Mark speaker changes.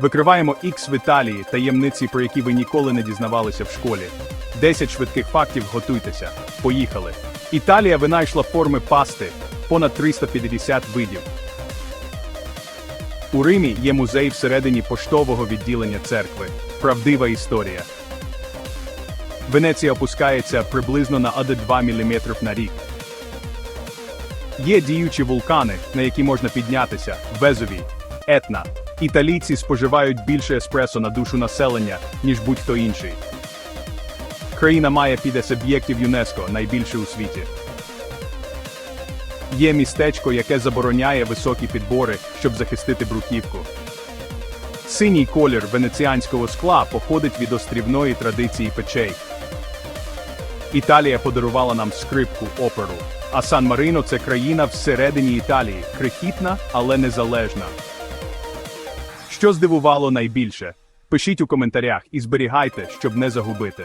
Speaker 1: Викриваємо X в Італії, таємниці, про які ви ніколи не дізнавалися в школі. 10 швидких фактів, готуйтеся. Поїхали. Італія винайшла форми пасти, понад 350 видів. У Римі є музей всередині поштового відділення церкви. Правдива історія. Венеція опускається приблизно на 1-2 мм на рік. Є діючі вулкани, на які можна піднятися: Везувій, Етна. Італійці споживають більше еспресо на душу населення, ніж будь-хто інший. Країна має 50 об'єктів ЮНЕСКО, найбільше у світі. Є містечко, яке забороняє високі підбори, щоб захистити бруківку. Синій колір венеціанського скла походить від острівної традиції печей. Італія подарувала нам скрипку оперу, а Сан Марино це країна всередині Італії, крихітна, але незалежна. Що здивувало найбільше? Пишіть у коментарях і зберігайте, щоб не загубити.